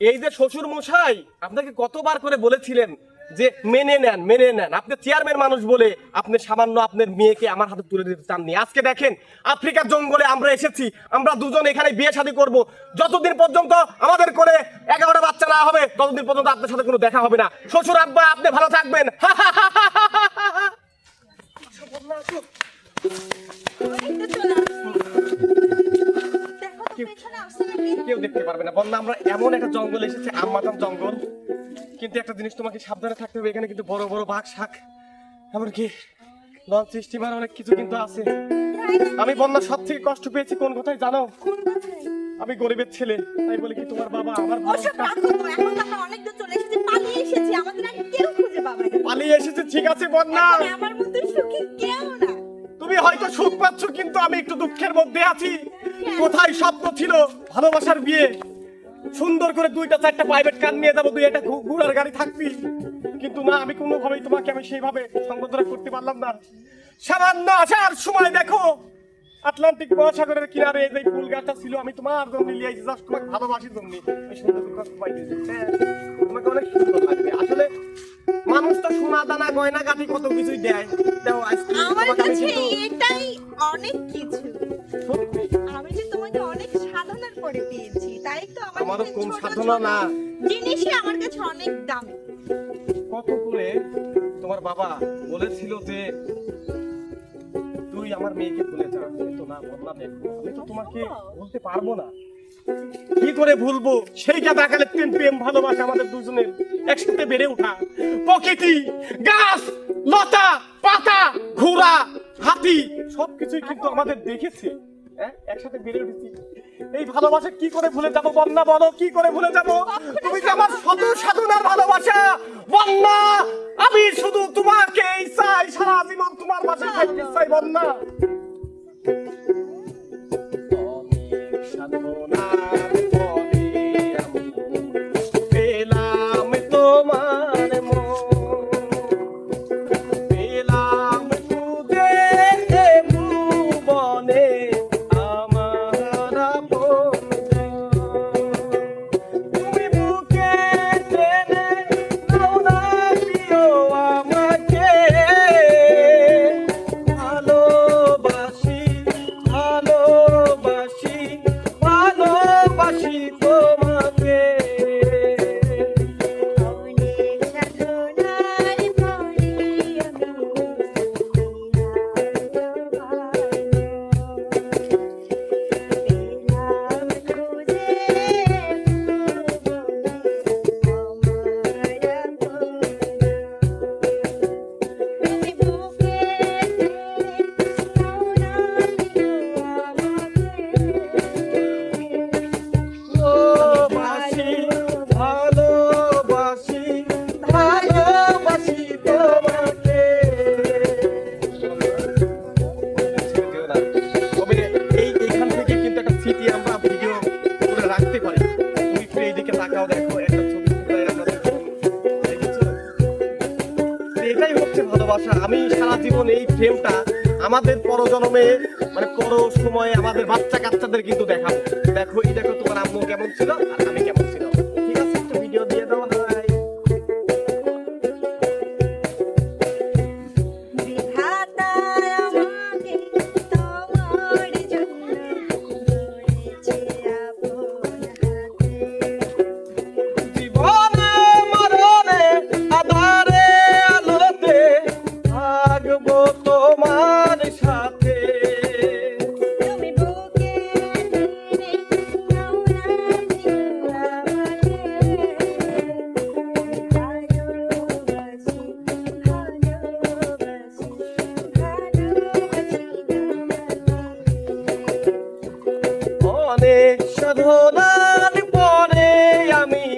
এই যে শ্বশুর মশাই আপনাকে কতবার করে বলেছিলেন যে মেনে নেন মেনে নেন। আপনি চেয়ারম্যান মানুষ বলে আপনি সামান্য আপনার মেয়েকে আমার হাতে তুলে দিতে চাননি। আজকে দেখেন, আফ্রিকার জঙ্গলে আমরা এসেছি, আমরা দুজন এখানে বিয়ে শাদী করব। যতদিন পর্যন্ত আমাদের করে এগারোটা বাচ্চা না হবে, ততদিন পর্যন্ত আপনার সাথে কোনো দেখা হবে না। শ্বশুর আব্বা, আপনি ভালো থাকবেন। কেউ দেখতে পারবে না। বন্যা আমরা এমন একটা জঙ্গল এসেছি আমমাতাম জঙ্গল। কিন্তু একটা জিনিস তোমাকে সাবধানে থাকতে হবে এখানে কিন্তু বড় বড় বাঘ শাক এমনকি লঞ্চ স্টিমার অনেক কিছু কিন্তু আছে। আমি বন্যা সব থেকে কষ্ট পেয়েছি কোন কথায় জানো? আমি গরিবের ছেলে তাই বলে কি তোমার বাবা আমার অনেক দূর চলে এসেছি, পালিয়ে এসেছি, আমাদের কেউ খুঁজে পাবে পালিয়ে এসেছে ঠিক আছে বন্যা আমার মতো সুখী কেউ না। তুমি হয়তো সুখ পাচ্ছ কিন্তু আমি একটু দুঃখের মধ্যে আছি। কোথায় স্বপ্ন ছিল? ভালোবাসার বিয়ে। সুন্দর করে দুইটা চারটা প্রাইভেট কার নিয়ে যাব দুই একটা ঘু- ঘোড়ার গাড়ি থাকবি। কিন্তু না আমি কোনোভাবেই তোমাকে আমি সেইভাবে সংবর্ধনা করতে পারলাম না। সামান্য আসার সময় দেখো আটলান্টিক মহাসাগরের কিনারে এই যে ফুল গাছটা ছিল আমি তোমার জন্য নিয়ে আইছি জাস্ট তোমাকে ভালোবাসি জন্য। হ্যাঁ, তোমাকে অনেক সুন্দর লাগবে। আসলে মানুষ তো সোনা দানা গয়না গাঠি কত কিছুই দেয়। দেখো আজকে আমার কাছে এটাই অনেক কিছু। তোমাকে অনেক সাধনার পরে পেয়েছি তাই তো আমার সাধনা না। জিনিসই আমার কাছে অনেক দামি। কত করে? তোমার বাবা বলেছিল যে তুই আমার মেয়েকে ভুলে যা কিন্তু না বললাম আমি তো তোমাকে বলতে পারব না। কি করে ভুলবো? সেইটা দেখালে প্রেম প্রেম ভালোবাসা আমাদের দুজনের একসাথে বেড়ে ওঠা। প্রকৃতি গাছ লতা পাতা ঘোড়া হাতি সবকিছুই কিন্তু আমাদের দেখেছে। একসাথে বেড়ে উঠেছি। এই ভালোবাসা কি করে ভুলে যাব বন্যা বলো? কি করে ভুলে যাব? তুমি যে আমার শত সাধনার ভালোবাসা। বন্যা আমি শুধু তোমাকেই চাই। সারা জীবন তোমার বাসায় থাকতে চাই বন্যা। অনেক ফ্রেমটা আমাদের পরজন্মে মানে পর সময়ে আমাদের বাচ্চা কাচ্চাদের কিন্তু দেখাবো। দেখো, এই দেখো তোমার আম্মু কেমন ছিল, আর আমি সাধনার পরে আমি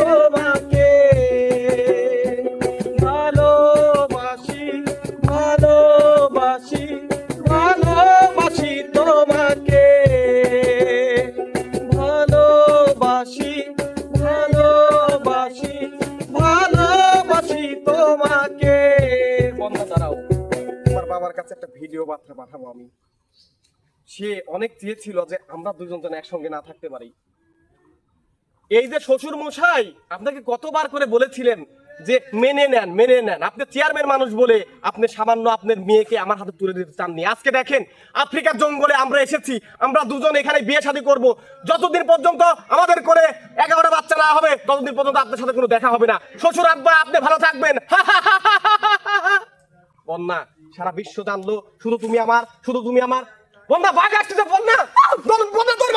তোমাকে। ভালোবাসি ভালোবাসি ভালোবাসি তোমাকে। ভালোবাসি ভালোবাসি ভালোবাসি তোমাকে। বন্ধা, দাঁড়াও। তোমার বাবার কাছে একটা ভিডিও বার্তা পাঠাবো আমি। সে অনেক চেয়েছিল যে আমরা দুজন যেন একসঙ্গে না থাকতে পারি। এই যে শ্বশুর মশাই আপনাকে কতবার করে বলেছিলেন যে মেনে নেন মেনে নেন। আপনি চেয়ারম্যান মানুষ বলে আপনি সামান্য আপনার মেয়েকে আমার হাতে তুলে দিতে চাননি। আজকে দেখেন, আফ্রিকার জঙ্গলে আমরা এসেছি, আমরা দুজন এখানে বিয়ে শাদী করব। যতদিন পর্যন্ত আমাদের করে এগারোটা বাচ্চা না হবে, ততদিন পর্যন্ত আপনার সাথে কোনো দেখা হবে না। শ্বশুর আব্বা, আপনি ভালো থাকবেন। বন্যা, সারা বিশ্ব জানলো, শুধু তুমি আমার, শুধু তুমি আমার। বন্যা, বাঘ আসতেছে বন্যা। বন্যা তোর